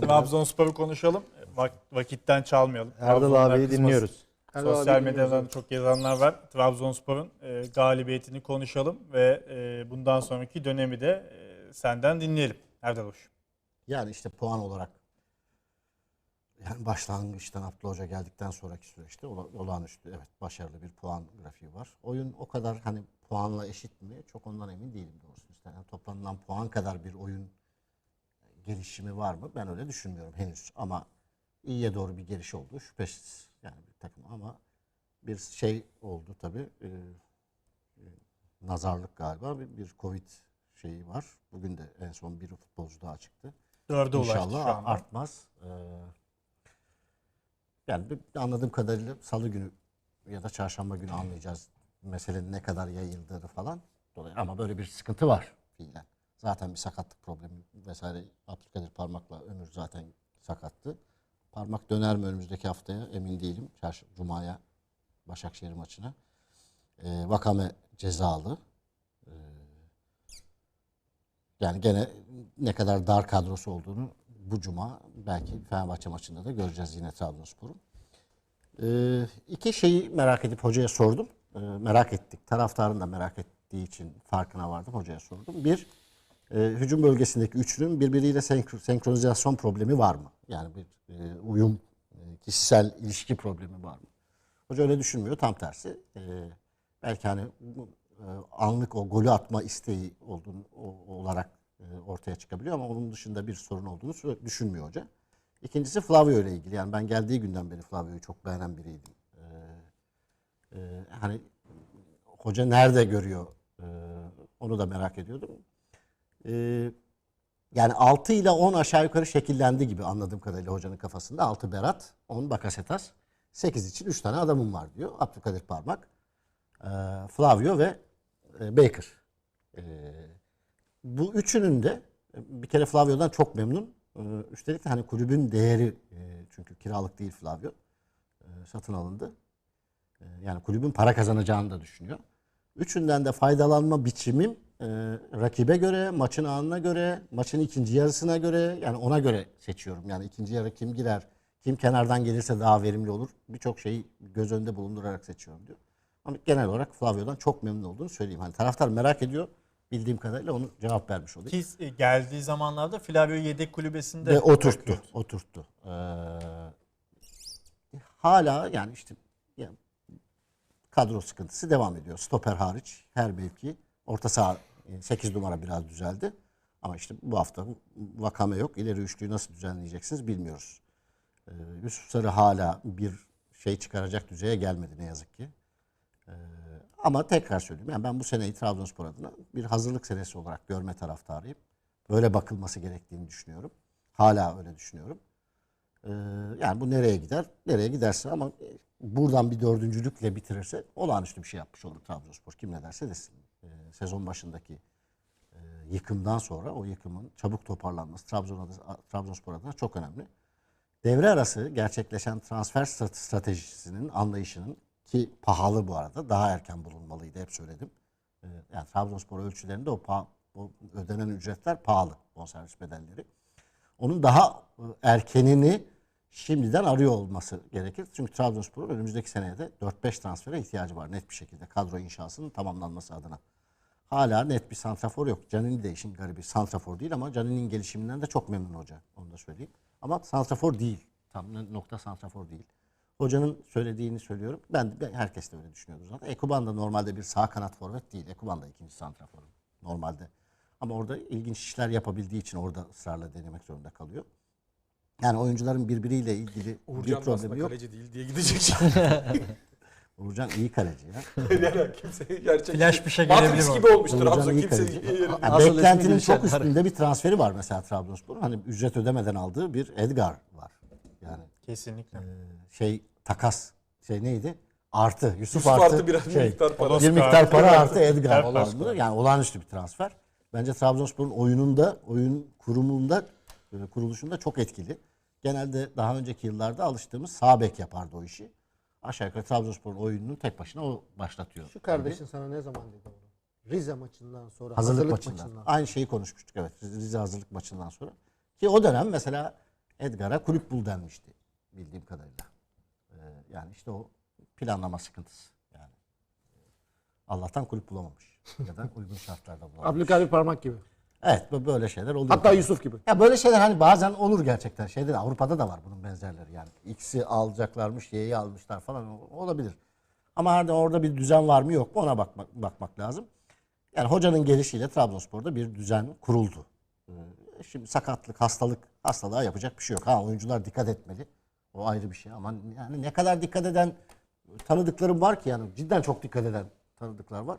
Trabzonspor'u konuşalım. Vak- vakitten çalmayalım. Erdal Trabzonlar abiyi dinliyoruz. Erdal Sosyal abi medyadan dinliyoruz. çok yazanlar var. Trabzonspor'un e, galibiyetini konuşalım ve e, bundan sonraki dönemi de e, senden dinleyelim. Erdal Hoş. Yani işte puan olarak yani başlangıçtan Abdullah Hoca geldikten sonraki süreçte ola- olağanüstü evet başarılı bir puan grafiği var. Oyun o kadar hani puanla eşit mi çok ondan emin değilim doğrusu. İşte yani toplanılan puan kadar bir oyun gelişimi var mı? Ben öyle düşünmüyorum henüz ama iyiye doğru bir geliş oldu şüphesiz yani bir takım ama bir şey oldu tabii e, e, nazarlık galiba bir, bir Covid şeyi var. Bugün de en son bir futbolcu daha çıktı. Dörde İnşallah artmaz. Ee, yani anladığım kadarıyla salı günü ya da çarşamba günü anlayacağız meselenin ne kadar yayıldığını falan. Dolayı ama böyle bir sıkıntı var fiilen. Zaten bir sakatlık problemi vesaire Abdülkadir Parmak'la Ömür zaten sakattı. Parmak döner mi önümüzdeki haftaya emin değilim. Cuma'ya Başakşehir maçına. Ee, Vakame cezalı. Ee, yani gene ne kadar dar kadrosu olduğunu bu cuma belki Fenerbahçe maçında da göreceğiz yine Trabzonspor'un. Ee, iki şeyi merak edip hocaya sordum. Ee, merak ettik. Taraftarın da merak ettiği için farkına vardım. Hocaya sordum. Bir, e, hücum bölgesindeki üçlünün birbiriyle senkro- senkronizasyon problemi var mı? Yani bir e, uyum, e, kişisel ilişki problemi var mı? Hoca öyle düşünmüyor. Tam tersi. E, belki hani e, anlık o golü atma isteği olduğunu o- olarak e, ortaya çıkabiliyor ama onun dışında bir sorun olduğunu düşünmüyor hoca. İkincisi Flavio ile ilgili. Yani ben geldiği günden beri Flavio'yu çok beğenen biriydim. E, e, hani hoca nerede görüyor e, onu da merak ediyordum. E, yani 6 ile 10 aşağı yukarı şekillendi gibi anladığım kadarıyla hocanın kafasında. 6 Berat, 10 Bakasetas, 8 için 3 tane adamım var diyor. Abdülkadir Parmak, e, Flavio ve e, Baker. E, bu üçünün de bir kere Flavio'dan çok memnun. Üstelik de hani kulübün değeri e, çünkü kiralık değil Flavio. E, satın alındı. Yani kulübün para kazanacağını da düşünüyor. Üçünden de faydalanma biçimim e, rakibe göre, maçın anına göre, maçın ikinci yarısına göre yani ona göre seçiyorum. Yani ikinci yarı kim girer, kim kenardan gelirse daha verimli olur. Birçok şeyi göz önünde bulundurarak seçiyorum diyor. Ama genel olarak Flavio'dan çok memnun olduğunu söyleyeyim. Hani taraftar merak ediyor. Bildiğim kadarıyla onu cevap vermiş olayım. Ki e, geldiği zamanlarda Flavio yedek kulübesinde Ve oturttu. bakıyordu. Oturttu. Ee, hala yani işte yani kadro sıkıntısı devam ediyor. Stoper hariç her mevki. Orta saha 8 numara biraz düzeldi. Ama işte bu hafta vakame yok. İleri üçlüyü nasıl düzenleyeceksiniz bilmiyoruz. Ee, Yusuf Sarı hala bir şey çıkaracak düzeye gelmedi ne yazık ki. Ee, ama tekrar söyleyeyim. Yani ben bu seneyi Trabzonspor adına bir hazırlık senesi olarak görme taraftarıyım. Böyle bakılması gerektiğini düşünüyorum. Hala öyle düşünüyorum. Ee, yani bu nereye gider? Nereye giderse ama e, buradan bir dördüncülükle bitirirse olağanüstü bir şey yapmış olur Trabzonspor. Kim ne derse desin. Ee, sezon başındaki e, yıkımdan sonra o yıkımın çabuk toparlanması Trabzon adı- Trabzonspor adına çok önemli. Devre arası gerçekleşen transfer strate- stratejisinin anlayışının ki pahalı bu arada daha erken bulunmalıydı hep söyledim. Ee, Yani Trabzonspor ölçülerinde o, pa- o ödenen ücretler pahalı bonservis bedelleri. Onun daha e, erkenini şimdiden arıyor olması gerekir. Çünkü Trabzonspor'un önümüzdeki seneye de 4-5 transfere ihtiyacı var net bir şekilde kadro inşasının tamamlanması adına. Hala net bir santrafor yok. Canini de işin garibi santrafor değil ama Canini'nin gelişiminden de çok memnun hoca. Onu da söyleyeyim. Ama santrafor değil. Tam nokta santrafor değil. Hocanın söylediğini söylüyorum. Ben, ben herkes de öyle düşünüyordu zaten. Ekuban da normalde bir sağ kanat forvet değil. Ekuban da ikinci santrafor normalde. Ama orada ilginç işler yapabildiği için orada ısrarla denemek zorunda kalıyor. Yani oyuncuların birbiriyle ilgili bir Uğurcan aslında problemi yok. kaleci değil diye gidecek. Uğurcan iyi kaleci ya. yani kimse gerçek. Flash bir şey Matrix gelebilir gibi olmuş Uğurcan iyi Kimse Yani beklentinin çok Gülşen. üstünde bir transferi var mesela Trabzonspor'un. Hani ücret ödemeden aldığı bir Edgar var. Yani Kesinlikle. şey takas şey neydi? Artı Yusuf, Yusuf artı, artı biraz şey, miktar para. bir miktar para artı Edgar. Oscar. Yani olağanüstü bir transfer. Bence Trabzonspor'un oyununda, oyun kurumunda, e, kuruluşunda çok etkili. Genelde daha önceki yıllarda alıştığımız sağ bek yapardı o işi. Aşağı yukarı Trabzonspor'un oyununu tek başına o başlatıyor. Şu kardeşin sana ne zaman dedi onu? Rize maçından sonra hazırlık, hazırlık, maçından. maçından. Aynı şeyi konuşmuştuk evet. Rize hazırlık maçından sonra. Ki o dönem mesela Edgar'a kulüp bul denmişti bildiğim kadarıyla. Ee, yani işte o planlama sıkıntısı. Yani Allah'tan kulüp bulamamış ya da uygun şartlarda bulamamış. Abdülkadir Parmak gibi. Evet bu- böyle şeyler oluyor. Hatta Yusuf gibi. Ya böyle şeyler hani bazen olur gerçekten. Şeyde de Avrupa'da da var bunun benzerleri yani. X'i alacaklarmış, Y'yi almışlar falan o- olabilir. Ama hani orada bir düzen var mı yok mu ona bakmak, bakmak lazım. Yani hocanın gelişiyle Trabzonspor'da bir düzen kuruldu. Ee, Şimdi sakatlık, hastalık, hastalığa yapacak bir şey yok. Ha oyuncular dikkat etmeli. O ayrı bir şey ama yani ne kadar dikkat eden tanıdıklarım var ki yani cidden çok dikkat eden tanıdıklar var.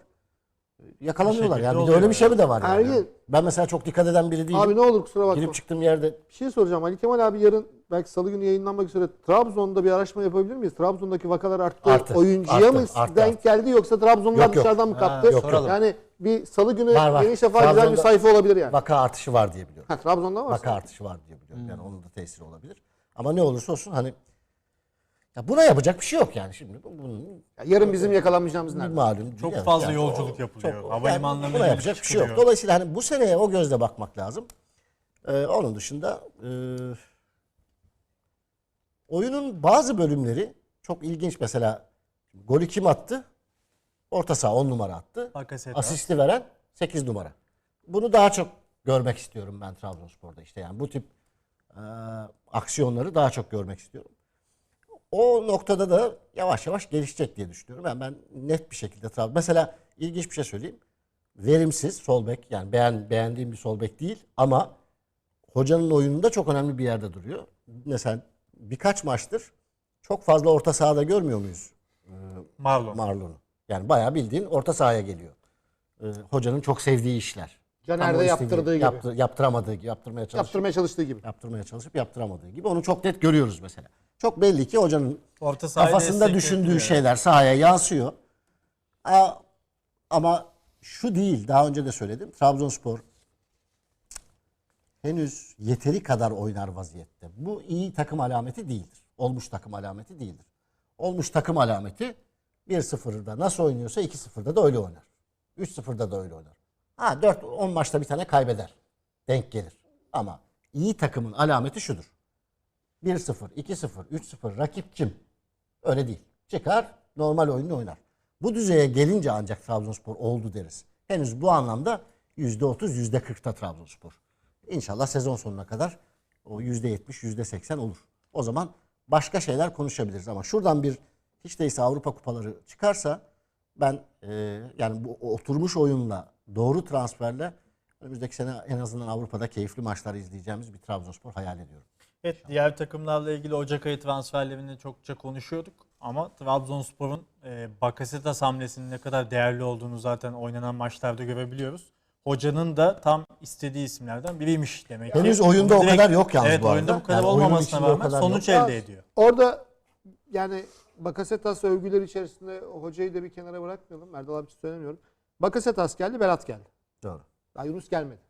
Yakalanıyorlar yani. Bir de öyle bir şey mi de var yani. Ergin. Ben mesela çok dikkat eden biri değilim. Abi ne olur kusura bakma. Girip çıktığım yerde Bir şey soracağım. Ali Kemal abi yarın belki salı günü yayınlanmak üzere Trabzon'da bir araştırma yapabilir miyiz? Trabzon'daki vakalar arttı. Arttı, Oyuncuya arttı, mı arttı, denk geldi yoksa Trabzonlular Yok, yok. dışarıdan mı Ha, kaptı? yok, yok. Yani bir salı günü Var, var. Geniş Şafak güzel bir Trabzon'da- sayfa olabilir yani. vaka artışı var diye biliyorum. Ha, Trabzon'da var. Vaka artışı var diye biliyorum. Yani onun da tesiri olabilir. Ama ne olursa olsun hani ya buna yapacak bir şey yok yani şimdi. Bunun yarın bizim yakalanmayacağımız nerede? malum. Çok evet, fazla yani yolculuk yapılıyor. Havalimanlarına yani buna gidip yapacak bir şey yok. çıkılıyor. Dolayısıyla hani bu seneye o gözle bakmak lazım. Ee, onun dışında e, oyunun bazı bölümleri çok ilginç. Mesela golü kim attı? Orta saha 10 numara attı. Bakasetas. Asisti veren 8 numara. Bunu daha çok görmek istiyorum ben Trabzonspor'da işte yani bu tip e, aksiyonları daha çok görmek istiyorum. O noktada da yavaş yavaş gelişecek diye düşünüyorum. Yani ben net bir şekilde Trabzon. Mesela ilginç bir şey söyleyeyim. Verimsiz sol bek yani beğen, beğendiğim bir sol bek değil ama hocanın oyununda çok önemli bir yerde duruyor. Mesela birkaç maçtır çok fazla orta sahada görmüyor muyuz Marlon. Marlon'u? Yani bayağı bildiğin orta sahaya geliyor. Ee, hocanın çok sevdiği işler. Caner'de yaptırdığı gibi. yaptı- yaptıramadığı gibi, yaptırmaya çalışıp, Yaptırmaya çalıştığı gibi. yaptırmaya çalışıp yaptıramadığı gibi. Onu çok net görüyoruz mesela. Çok belli ki hocanın Orta kafasında düşündüğü şeyler sahaya yansıyor. Aa, Ama şu değil, daha önce de söyledim. Trabzonspor henüz yeteri kadar oynar vaziyette. Bu iyi takım alameti değildir. Olmuş takım alameti değildir. Olmuş takım alameti 1-0'da nasıl oynuyorsa 2-0'da da öyle oynar. 3-0'da da öyle oynar. Ha 4-10 maçta bir tane kaybeder. Denk gelir. Ama iyi takımın alameti şudur. 1-0, 2-0, 3-0 rakip kim? Öyle değil. Çıkar normal oyunu oynar. Bu düzeye gelince ancak Trabzonspor oldu deriz. Henüz bu anlamda %30, %40'ta Trabzonspor. İnşallah sezon sonuna kadar o %70, %80 olur. O zaman başka şeyler konuşabiliriz ama şuradan bir hiç değilse Avrupa kupaları çıkarsa ben e, yani bu oturmuş oyunla doğru transferle önümüzdeki sene en azından Avrupa'da keyifli maçlar izleyeceğimiz bir Trabzonspor hayal ediyorum. Evet diğer takımlarla ilgili Ocak ayı transferlerini çokça konuşuyorduk. Ama Trabzonspor'un e, Bakasetas hamlesinin ne kadar değerli olduğunu zaten oynanan maçlarda görebiliyoruz. Hocanın da tam istediği isimlerden biriymiş demek ki. Henüz oyunda Bunu o kadar yok yalnız evet, bu arada. oyunda bu kadar Yani oyunun olmamasına içinde o rağmen kadar sonuç yok. elde ediyor. Orada yani Bakasetas övgüler içerisinde hocayı da bir kenara bırakmayalım. Erdal abi için söylemiyorum. Bakasetas geldi, Berat geldi. Doğru. Daha Yunus gelmedi.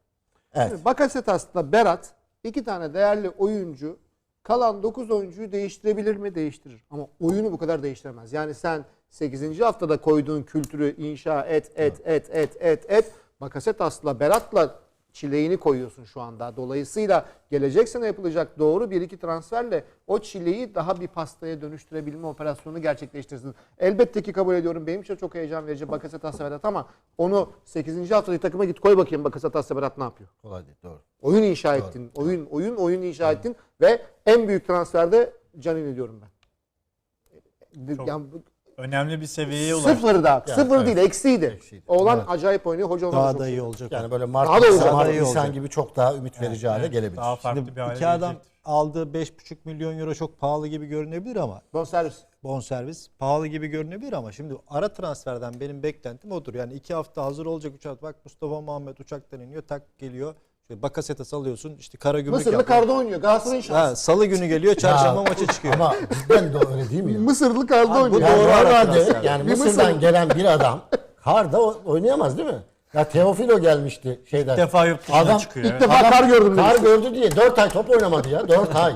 Evet. Şimdi Bakasetas'la Berat iki tane değerli oyuncu kalan 9 oyuncuyu değiştirebilir mi? Değiştirir. Ama oyunu bu kadar değiştiremez. Yani sen 8. haftada koyduğun kültürü inşa et, et, et, et, et, et. Bakasetas'la Berat'la çileğini koyuyorsun şu anda. Dolayısıyla gelecek sene yapılacak doğru bir iki transferle o çileği daha bir pastaya dönüştürebilme operasyonu gerçekleştirsin. Elbette ki kabul ediyorum. Benim için çok heyecan verici Bakasetas'la Berat ama onu 8. haftadaki takıma git koy bakayım Bakasetas'la Berat ne yapıyor? Kolay değil. Doğru. Oyun inşa ettin. Oyun, oyun, oyun inşa ettin ve en büyük transferde Canini diyorum ben. Çok Yani bu- Önemli bir seviyeye ulaştı. sıfırda, sıfır evet. değil, eksiydi. Eksiydi. Oğlan acayip oynuyor, hoca ona Daha da iyi olacak. Yani böyle Daha da Mart, olacak. Mart Nisan olacak. gibi çok daha ümit verici hale Evet, gelebilir. Daha farklı Şimdi bir hale iki adam gelecektir. aldığı 5,5 milyon euro çok pahalı gibi görünebilir ama Bonservis. bonservis pahalı gibi görünebilir ama şimdi ara transferden benim beklentim odur. Yani iki hafta hazır olacak uçak. Bak Mustafa Muhammed uçaktan iniyor tak geliyor. İşte Bakasetas alıyorsun işte kara gümrük Mısırlı yapıyor. karda oynuyor. Galatasaray'ın şansı. Ha, Salı günü geliyor çarşamba Ya, maça çıkıyor. Ama cidden de öyle değil mi ya? Mısırlı karda bu oynuyor. Yani doğru normalde yani Bir Mısır'dan Mısır- gelen bir adam karda o- oynayamaz değil mi? Ya Teofilo gelmişti şeyden. İlk defa yurt dışına Adam çıkıyor. ilk evet. defa kar gördüm Kar demiş. gördü diye 4 ay top oynamadı ya. 4 ay.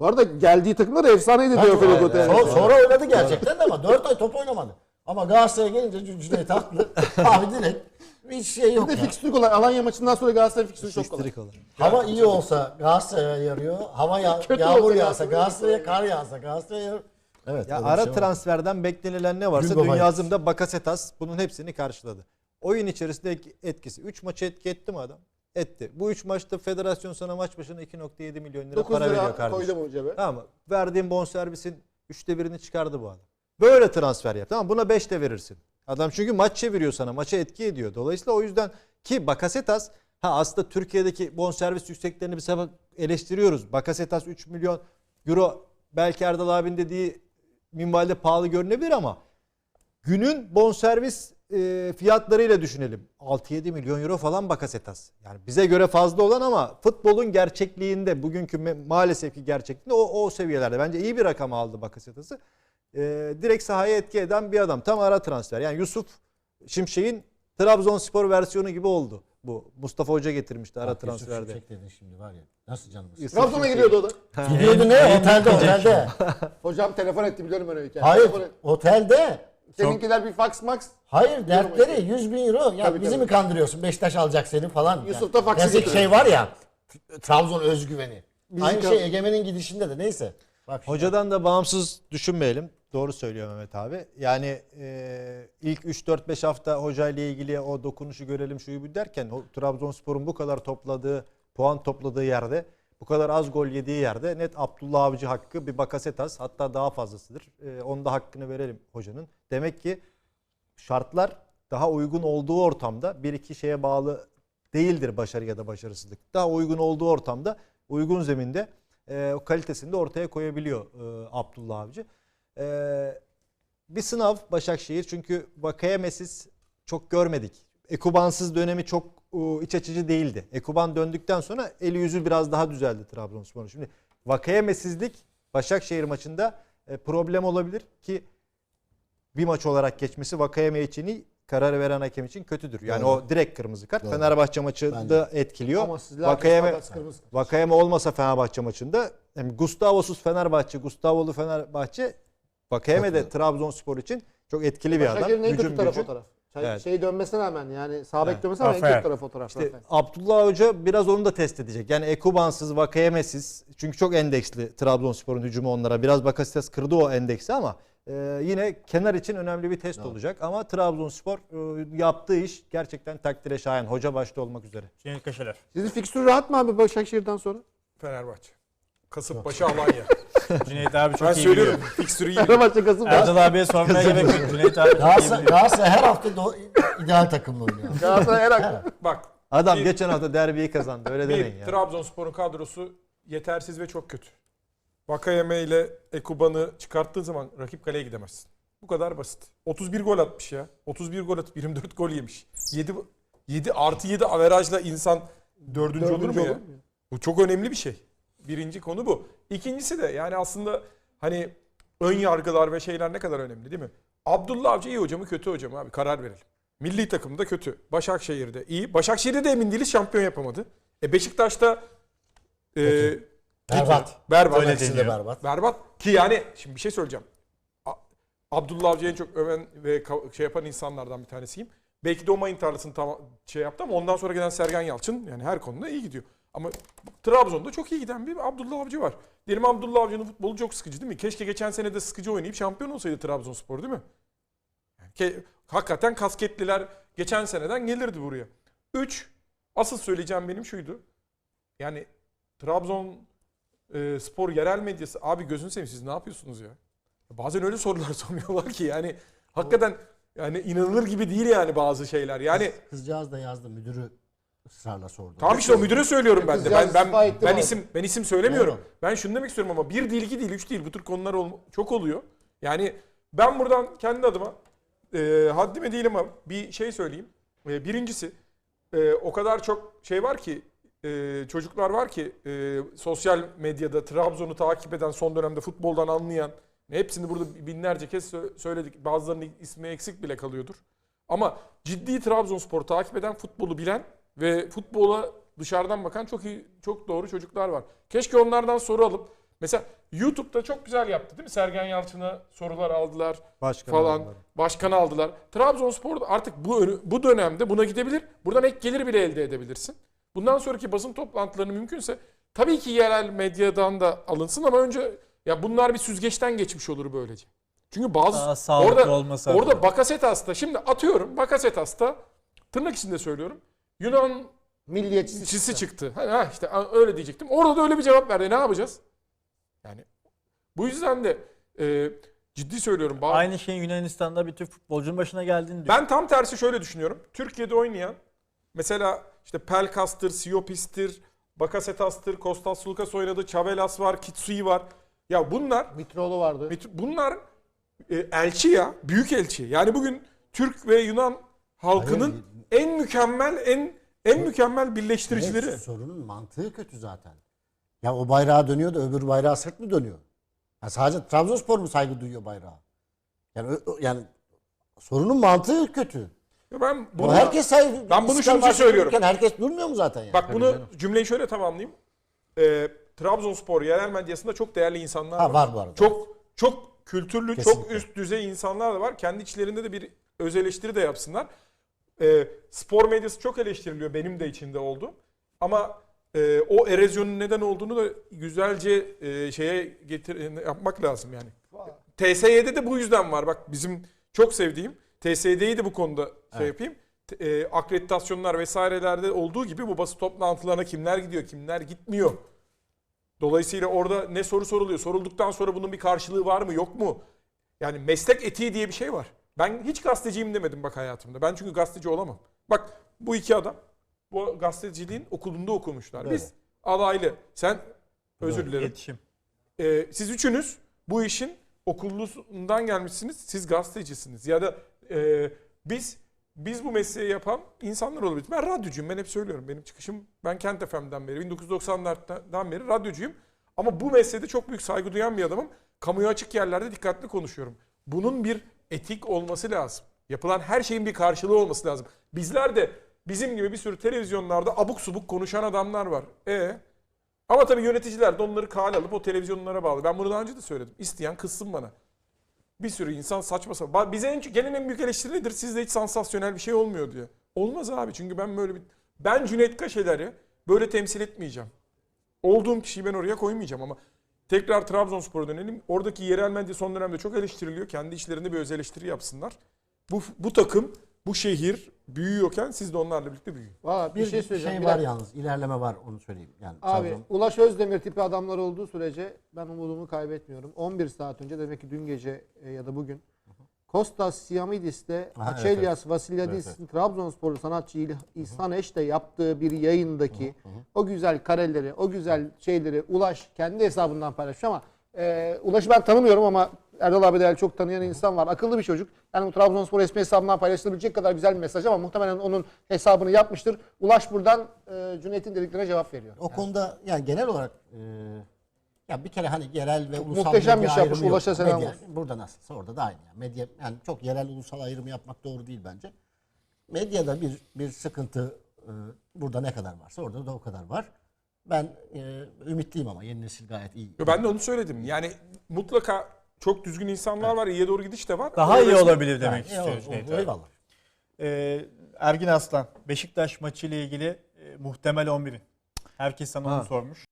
Bu arada geldiği takımlar efsaneydi Teofilo Evet, Gutierrez. sonra, sonra oynadı gerçekten de ama 4 ay top oynamadı. Ama Galatasaray'a gelince Cü- Cüneyt haklı. Abi direkt Hiç şey Bir yok de ya. fikstürük olan Alanya maçından sonra Galatasaray fikstürü çok kolay. Fikstürük olur. Hava iyi olsa Galatasaray'a yarıyor. Hava ya- Kötü yağmur olsa yağsa Galatasaray'a kar yağsa Galatasaray'a yarıyor. Evet. Ya öyle bir ara şey var. transferden beklenilen ne varsa Gündoğan dün yazımda Bakasetas bunun hepsini karşıladı. Oyun içerisinde etkisi. 3 maçı etki etti mi adam? Etti. Bu 3 maçta federasyon sana maç başına 2.7 milyon lira 9 para veriyor lira kardeşim. koydum o cebe. Tamam mı? Verdiğin bonservisin üçte birini çıkardı bu adam. Böyle transfer yap. Tamam mı? Buna 5 de verirsin. Adam çünkü maç çeviriyor sana. Maça etki ediyor. Dolayısıyla o yüzden ki Bakasetas ha aslında Türkiye'deki bonservis yükseklerini bir sefer eleştiriyoruz. Bakasetas 3 milyon euro belki Erdal abinin dediği minvalde pahalı görünebilir ama günün bonservis e, fiyatlarıyla düşünelim. 6-7 milyon euro falan Bakasetas. Yani bize göre fazla olan ama futbolun gerçekliğinde bugünkü maalesef ki gerçekliğinde o, o seviyelerde. Bence iyi bir rakam aldı Bakasetas'ı. E, direkt sahaya etki eden bir adam. Tam ara transfer. Yani Yusuf Şimşek'in Trabzonspor versiyonu gibi oldu. Bu Mustafa Hoca getirmişti ara Bak, Yusuf transferde. Şimşek dedin şimdi var ya. Nasıl canımız? Yusuf Trabzon'a Şimşek. gidiyordu o da. Gidiyordu ne? Otelde otelde. Hocam telefon etti biliyorum ben hikayeyi. Hayır otelde. Seninkiler bir fax max. Hayır dertleri 100 bin euro. Ya Tabii, bizi tabii. mi kandırıyorsun? Beşiktaş alacak seni falan. Yusuf da faksi Yazık şey var ya. Trabzon özgüveni. Bizi Aynı şey Egemen'in gidişinde de neyse. Bak. Hocadan da bağımsız düşünmeyelim. Doğru söylüyor Mehmet abi. Yani e, ilk 3-4-5 hafta hocayla ilgili o dokunuşu görelim şuyu bu derken Trabzonspor'un bu kadar topladığı, puan topladığı yerde, bu kadar az gol yediği yerde net Abdullah Avcı hakkı bir Bakasetas hatta daha fazlasıdır. E, onun da hakkını verelim hocanın. Demek ki şartlar daha uygun olduğu ortamda bir iki şeye bağlı değildir başarı ya da başarısızlık. Daha uygun olduğu ortamda, uygun zeminde e, kalitesini de ortaya koyabiliyor e, Abdullah Avcı. E, bir sınav Başakşehir çünkü Vakayemesiz çok görmedik. Ekubansız dönemi çok iç açıcı değildi. Ekuban döndükten sonra eli yüzü biraz daha düzeldi Trabzonspor'un. Şimdi Vakayemesizlik Başakşehir maçında e, problem olabilir ki bir maç olarak geçmesi Vakayeme için iyi, karar veren hakem için kötüdür. Yani Doğru. o direkt kırmızı kart. Doğru. Fenerbahçe maçı Bence. da etkiliyor. Vakayeme Vakayeme, olmasa Fenerbahçe maçında yani Gustavo'suz Fenerbahçe, Gustavo'lu Fenerbahçe Vakayeme de Trabzonspor için çok etkili bir adam. Başakşehir'in en kötü tarafı o taraf. Şey, Evet. şey dönmesine rağmen yani sağ bek dönmesine rağmen en kötü tarafı o taraf. İşte Rafael. Abdullah Hoca biraz onu da test edecek. Yani Ekubansız, Vakayemesiz. Çünkü çok endeksli Trabzonspor'un hücumu onlara. Biraz Bakasetas kırdı o endeksi ama e, yine kenar için önemli bir test olacak. Ama Trabzonspor e, yaptığı iş gerçekten takdire şayan. Hoca başta olmak üzere. Cüneyt Kaşeler. Sizin fikstürü rahat mı abi Başakşehir'den sonra? Fenerbahçe. Kasımpaşa Alanya. Cüneyt abi çok ben iyi söylüyorum. biliyor. Fikstürü iyi biliyor. Fenerbahçe Kasımpaşa. Erdal abiye sormaya gerek yok. Cüneyt abi çok iyi Galatasaray, biliyor. Galatasaray her hafta do- ideal takımla oynuyor. Galatasaray her hafta. Bak Adam Bir- geçen hafta derbiyi kazandı. Öyle demeyin bir ya. Trabzonspor'un kadrosu yetersiz ve çok kötü. Vakayeme ile Ekuban'ı çıkarttığın zaman rakip kaleye gidemezsin. Bu kadar basit. 31 gol atmış ya. 31 gol atıp 24 gol yemiş. 7 7 artı 7 averajla insan dördüncü, olur mu Dördüncü ya? olur mu ya? Bu çok önemli bir şey. Birinci konu bu. İkincisi de yani aslında hani ön yargılar ve şeyler ne kadar önemli değil mi? Abdullah Avcı iyi hoca mı kötü hoca mı abi karar verelim. Milli takımda kötü. Başakşehir'de iyi. Başakşehir'de de emin değiliz şampiyon yapamadı. E Beşiktaş'ta e, Berbat. berbat. Öyle de berbat. Berbat ki yani şimdi bir şey söyleyeceğim. Abdullah Avcı'yı en çok öven ve şey yapan insanlardan bir tanesiyim. Belki de o mayın tarlasını tam şey yaptı ama ondan sonra gelen Sergen Yalçın yani her konuda iyi gidiyor. Ama Trabzon'da çok iyi giden bir Abdullah Avcı var. Diyelim Abdullah Avcı'nın futbolu çok sıkıcı değil mi? Keşke geçen sene de sıkıcı oynayıp şampiyon olsaydı Trabzonspor değil mi? Ke- hakikaten kasketliler geçen seneden gelirdi buraya. 3. Asıl söyleyeceğim benim şuydu. Yani Trabzon e, spor yerel medyası abi gözünü seveyim siz ne yapıyorsunuz ya? Bazen öyle sorular soruyorlar ki yani hakikaten yani inanılır gibi değil yani bazı şeyler. Yani Kızcağız da yazdı müdürü ısrarla sordu. tamam işte o müdüre söylüyorum ben de. Ben ben ben isim ben isim söylemiyorum. Doğru. Ben şunu demek istiyorum ama bir değil, iki değil, üç değil bu tür konular ol- çok oluyor. Yani ben buradan kendi adıma e, haddime değil ama bir şey söyleyeyim. E, birincisi e, o kadar çok şey var ki e, çocuklar var ki e, sosyal medyada Trabzon'u takip eden son dönemde futboldan anlayan hepsini burada binlerce kez sö- söyledik. Bazılarının ismi eksik bile kalıyordur. Ama ciddi Trabzonspor takip eden, futbolu bilen ve futbola dışarıdan bakan çok iyi, çok doğru çocuklar var. Keşke onlardan soru alıp Mesela YouTube'da çok güzel yaptı değil mi? Sergen Yalçın'a sorular aldılar Başkan falan. aldılar. Başkanı aldılar. Trabzonspor da artık bu bu dönemde buna gidebilir. Buradan ek gelir bile elde edebilirsin. Bundan sonraki basın toplantılarını mümkünse tabii ki yerel medyadan da alınsın ama önce ya bunlar bir süzgeçten geçmiş olur böylece. Çünkü bazı orada olması orada. Bakasetas'ta şimdi atıyorum Bakasetas'ta tırnak içinde söylüyorum. Yunan Milliyetçisi çisi çıktı. çıktı. Ha, ha işte öyle diyecektim. Orada da öyle bir cevap verdi. Ne yapacağız? Yani bu yüzden de e, ciddi söylüyorum. Bazı, Aynı şeyin Yunanistan'da bir Türk futbolcunun başına geldiğini diyor. ben tam tersi şöyle düşünüyorum. Türkiye'de oynayan mesela işte Pelkas'tır, Siopis'tir, Bakasetas'tır, Kostas Sulukas oynadı, Çavelas var, Kitsui var. Ya bunlar Mitroğlu vardı. bunlar e, elçi ya, büyük elçi. Yani bugün Türk ve Yunan halkının en mükemmel en en mükemmel birleştiricileri. Evet, sorunun mantığı kötü zaten. Ya o bayrağa dönüyor da öbür bayrağa sırt mı dönüyor? Ya sadece Trabzonspor mu saygı duyuyor bayrağa? Yani yani sorunun mantığı kötü. Ya ben Bunu herkes saygı Ben bunu şunun için söylüyorum. Herkes durmuyor mu zaten yani? Bak bunu cümleyi şöyle tamamlayayım. Ee, Trabzonspor yerel medyasında çok değerli insanlar Ha, var. var bu arada. Çok çok kültürlü, çok Kesinlikle. üst düzey insanlar da var. Kendi içlerinde de bir öz eleştiri de yapsınlar. Ee, spor medyası çok eleştiriliyor. Benim de içinde oldu. Ama e, o erozyonun neden olduğunu da güzelce e, şeye getir yapmak lazım yani. TSY'de de bu yüzden var. Bak bizim çok sevdiğim TSY'deyi de bu konuda şey yapayım. T- e, akreditasyonlar vesairelerde olduğu gibi bu basın toplantılarına kimler gidiyor, kimler gitmiyor. Dolayısıyla orada ne soru soruluyor? Sorulduktan sonra bunun bir karşılığı var mı, yok mu? Yani meslek etiği diye bir şey var. Ben hiç gazeteciyim demedim bak hayatımda. Ben çünkü gazeteci olamam. Bak bu iki adam bu gazeteciliğin okulunda okumuşlar. Biz adaylı. Sen özür dilerim. İletişim. Ee, siz üçünüz bu işin okulundan gelmişsiniz. Siz gazetecisiniz. Ya da e, biz biz bu mesleği yapan insanlar olabilir. Ben radyocuyum. Ben hep söylüyorum. Benim çıkışım ben Kent FM'den beri 1990'lardan beri radyocuyum. Ama bu mesleğde çok büyük saygı duyan bir adamım. Kamuya açık yerlerde dikkatli konuşuyorum. Bunun bir etik olması lazım. Yapılan her şeyin bir karşılığı olması lazım. Bizler de bizim gibi bir sürü televizyonlarda abuk subuk konuşan adamlar var. E ama tabii yöneticiler de onları kale alıp o televizyonlara bağlı. Ben bunu daha önce de söyledim. İsteyen kızsın bana. Bir sürü insan saçma sapan. Bize en, gelen en büyük eleştiri nedir? Sizde hiç sansasyonel bir şey olmuyor diye. Olmaz abi çünkü ben böyle bir... Ben Cüneyt Kaşeler'i böyle temsil etmeyeceğim. Olduğum kişiyi ben oraya koymayacağım ama tekrar Trabzonspor'a dönelim. Oradaki yerel medya son dönemde çok eleştiriliyor. Kendi içlerinde bir öz eleştiri yapsınlar. Bu, bu takım, bu şehir büyüyorken siz de onlarla birlikte büyüyün. Valla bir, bir şey söyleyeceğim. şey var dakika. yalnız. ilerleme var onu söyleyeyim. Yani Abi Trabzon- Ulaş Özdemir tipi adamlar olduğu sürece ben umudumu kaybetmiyorum. 11 saat önce demek ki dün gece e, ya da bugün Kostas Siamidis'le Aha, Açelyas Vasilyadis Evet, Trabzonsporlu sanatçı İhsan Eş'le yaptığı bir yayındaki o güzel kareleri, o güzel şeyleri Ulaş kendi hesabından paylaşmış ama e, Ulaş'ı ben tanımıyorum ama Erdal abi değerli çok tanıyan insan var. Akıllı bir çocuk. Yani bu Trabzonspor resmi hesabından paylaşılabilecek kadar güzel bir mesaj ama muhtemelen onun hesabını yapmıştır. Ulaş buradan e, Cüneyt'in dediklerine cevap veriyor. O konuda yani genel olarak e, ya bir kere hani yerel ve ulusal muhteşem medya bir şey yapmış. Ulaş'a selam Medya, olsun. Burada nasılsa orada da aynı. Yani. Medya yani çok yerel ulusal ayrımı yapmak doğru değil bence. Medyada bir bir sıkıntı e, burada ne kadar varsa orada da o kadar var. Ben e, ümitliyim ama yeni nesil gayet iyi. Yo, ben de onu söyledim. Yani mutlaka çok düzgün insanlar var. iyiye doğru gidiş de var. Daha Ama iyi olabilir demek Yani, istiyor o- o- Cüneyt abi. Eyvallah. Ee, Ergin Aslan, Beşiktaş maçı ile ilgili e, muhtemel 11'in. Herkes sana onu Ha. sormuş.